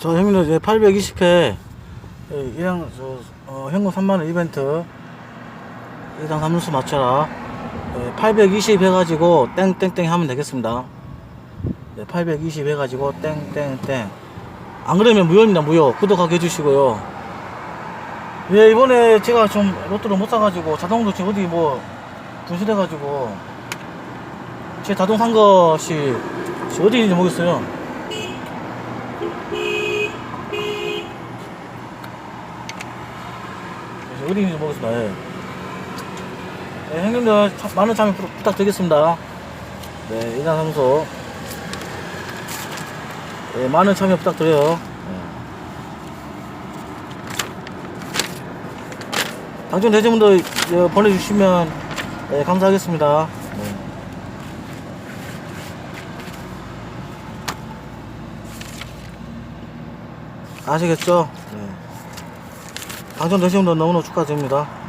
저 형님들 이제 820회 일양 저 어, 현금 3만원 이벤트. 일당 3루수 맞춰라. 820 해가지고 땡땡땡 하면 되겠습니다. 네, 820 해가지고 땡땡땡. 안 그러면 무효입니다 무효. 구독하게 해주시고요. 예 이번에 제가 좀 로또를 못 사가지고 자동도 지금 어디 뭐 분실해가지고 제 자동 산 것이 어디 있는지 모르겠어요 어디 있는지 모르겠습니다 예. 네, 형님들 참- 많은 참여 부- 부탁드리겠습니다 네 일단 사무소 네, 많은 참여 부탁드려요 네. 당첨되신 분들 예, 보내주시면 예, 감사하겠습니다 네. 아시겠죠? 네. 당첨되신 분들 너무너무 축하드립니다